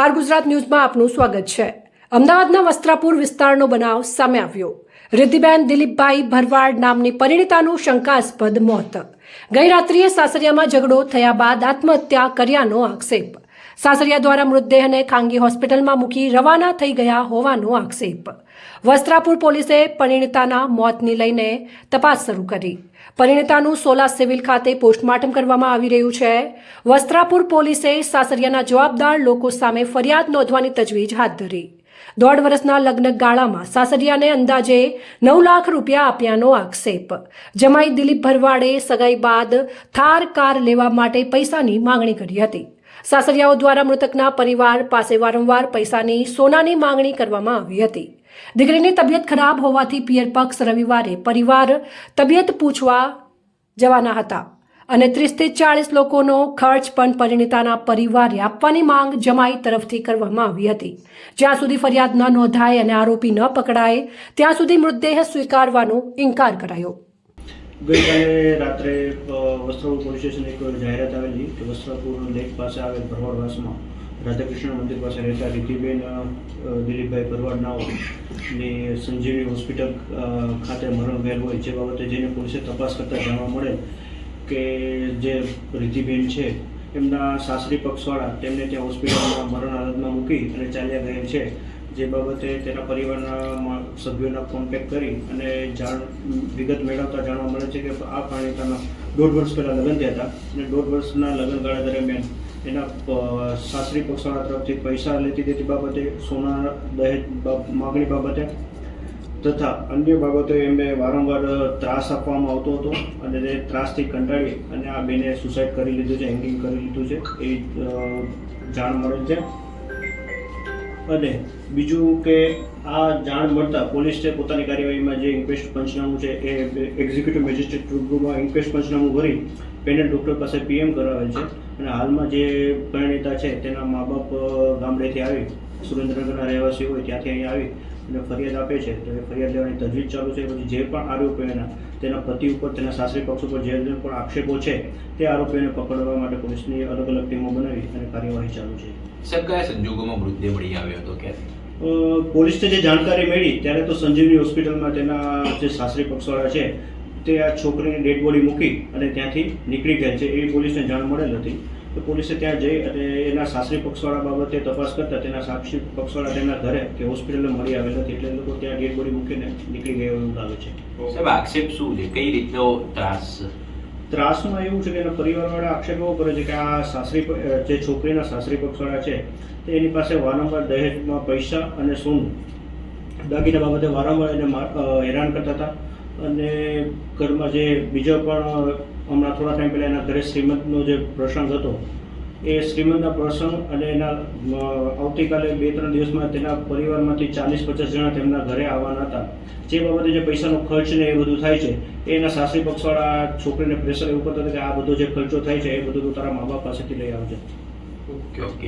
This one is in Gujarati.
આર ગુજરાત ન્યૂઝમાં આપનું સ્વાગત છે. અમદાવાદના વસ્ત્રાપુર વિસ્તારનો બનાવ સામે આવ્યો. રિદ્ધિબેન દિલીપભાઈ ભરવાડ નામની પરિણીતાનું શંકાસ્પદ મોત. ગઈ રાત્રિએ સાસરિયામાં ઝઘડો થયા બાદ આત્મહત્યા કર્યાનો આક્ષેપ. સાસરિયા દ્વારા મૃતદેહને ખાનગી હોસ્પિટલમાં મૂકી રવાના થઈ ગયા હોવાનો આક્ષેપ. વસ્ત્રાપુર પોલીસે પરિણીતાના મોતને લઈને તપાસ શરૂ કરી. પરિણીતાનું સોલા સિવિલ ખાતે પોસ્ટમોર્ટમ કરવામાં આવી રહ્યું છે. વસ્ત્રાપુર પોલીસે સાસરિયાના જવાબદાર લોકો સામે ફરિયાદ નોંધવાની તજવીજ હાથ ધરી. દોઢ વર્ષના લગ્ન ગાળામાં સાસરિયાને અંદાજે નવ લાખ રૂપિયા આપ્યાનો આક્ષેપ. જમાઈ દિલીપ ભરવાડે સગાઈ બાદ થાર કાર લેવા માટે પૈસાની માંગણી કરી હતી. સાસરિયાઓ દ્વારા મૃતકના પરિવાર પાસે વારંવાર પૈસાની સોનાની માંગણી કરવામાં આવી હતી. દીકરીની તબિયત ખરાબ હોવાથી પિયર પક્ષ રવિવારે પરિવાર તબિયત પૂછવા જવાના હતા અને ત્રીસથી ચાળીસ લોકોનો ખર્ચ પણ પરિણીતાના પરિવારે આપવાની માંગ જમાઈ તરફથી કરવામાં આવી હતી. જ્યાં સુધી ફરિયાદ ન નોંધાય અને આરોપી ન પકડાય, ત્યાં સુધી મૃતદેહ સ્વીકારવાનો ઇનકાર કરાયો. ગઈકાલે રાત્રે વસ્ત્રાપુર પોલીસ એક જાહેરાત આવેલી કે વસ્ત્રાપુર લેક પાસે આવેલ ભરવાડવાસમાં રાધાકૃષ્ણ મંદિર પાસે રહેતા રીતિબેન દિલીપભાઈ ભરવાડ ને ની સંજીવની હોસ્પિટલ ખાતે મરણ ગયેલ હોય જે બાબતે જેને પોલીસે તપાસ કરતાં જાણવા મળે કે જે રીતિબેન છે, એમના સાસરી પક્ષવાળા તેમને ત્યાં હોસ્પિટલમાં મરણ હાલતમાં મૂકી અને ચાલ્યા ગયેલ છે. જે બાબતે તેના પરિવારના સભ્યોના કોન્ટેક્ટ કરી અને જાણ, વિગત મેળવતા જાણવા મળે છે કે આ પાણીતાના દોઢ વર્ષ પહેલાં લગ્ન થયા હતા અને દોઢ વર્ષના લગ્નગાળા દરમિયાન એના સાસરી પક્ષવાળા તરફથી પૈસા લેતી દેતી બાબતે, સોના, દહેજ માગણી બાબતે તથા અન્ય બાબતો એમને વારંવાર ત્રાસ આપવામાં આવતો હતો અને તે ત્રાસથી કંટાળી અને આ બેને સુસાઇડ કરી લીધું છે હેંગિંગ કરી લીધું છે એ જાણ મળે છે. અને બીજું કે આ જાણ મળતા પોલીસે પોતાની કાર્યવાહીમાં જે ઇન્ક્વેસ્ટ પંચનામું છે, એ એક્ઝિક્યુટિવ મેજિસ્ટ્રેટ રૂબરૂમાં ઇન્ક્વેસ્ટ પંચનામું ભરી પેનલ ડૉક્ટર પાસે પીએમ કરાવેલ છે. અને હાલમાં જે પરિણીતા છે, તેના મા બાપ ગામડેથી આવી સુરેન્દ્રનગરના રહેવાસી હોય ત્યાંથી અહીંયા આવી અને ફરિયાદ આપે છે. તો એ ફરિયાદ લેવાની તજવીજ ચાલુ છે. પછી જે પણ આરોપીઓના તેના પતિ ઉપર તેના સાસરી પક્ષ ઉપર જે પણ આક્ષેપો છે તે આરોપીઓને પકડવા માટે પોલીસની અલગ અલગ ટીમો બનાવી અને કાર્યવાહી ચાલુ છે. સાહેબ કયા સંજોગોમાં મૃતદેહ મળી આવ્યો હતો ક્યાંથી પોલીસને જે જાણકારી મળી ત્યારે તો સંજીવની હોસ્પિટલમાં તેના જે સાસરી પક્ષવાળા છે તે આ છોકરીની ડેડ બોડી મૂકી અને ત્યાંથી નીકળી ગયા છે. એવી પોલીસને જાણ મળેલ હતી. તો પોલીસે ત્યાં જઈ અને એના સાસરી પક્ષવાળા બાબતે તપાસ કરતા તેના સાક્ષી પક્ષવાળા તેના ઘરે કે હોસ્પિટલે મળી આવેલ હતી એટલે લોકો ત્યાં ડેડ બોડી મૂકીને નીકળી ગયા એવું લાગે છે. સાહેબ આક્ષેપ શું છે? કઈ રીતનો ત્રાસ? ત્રાસમાં એવું છે કે એના પરિવારવાળા આક્ષેપ એવો કરે છે કે આ સાસરી જે છોકરીના સાસરી પક્ષવાળા છે તે એની પાસે વારંવાર દહેજમાં પૈસા અને સોનું દાગીના બાબતે વારંવાર એને હેરાન કરતા હતા અને ઘરમાં જે બીજો પણ હમણાં થોડા ટાઈમ પહેલાં એના ઘરે શ્રીમંતનો જે પ્રસંગ હતો, એ શ્રીમંતના પ્રસંગ અને એના આવતીકાલે બે ત્રણ દિવસમાં તેના પરિવારમાંથી ચાલીસ પચાસ જણા તેમના ઘરે આવવાના હતા. જે બાબતે જે પૈસાનો ખર્ચ ને એ બધું થાય છે, એ એના સાસરી પક્ષવાળા, છોકરીને પ્રેશર એવું કરતા કે આ બધો જે ખર્ચો થાય છે, એ બધું તારા મા બાપ પાસેથી લઈ આવજે. Okay okay.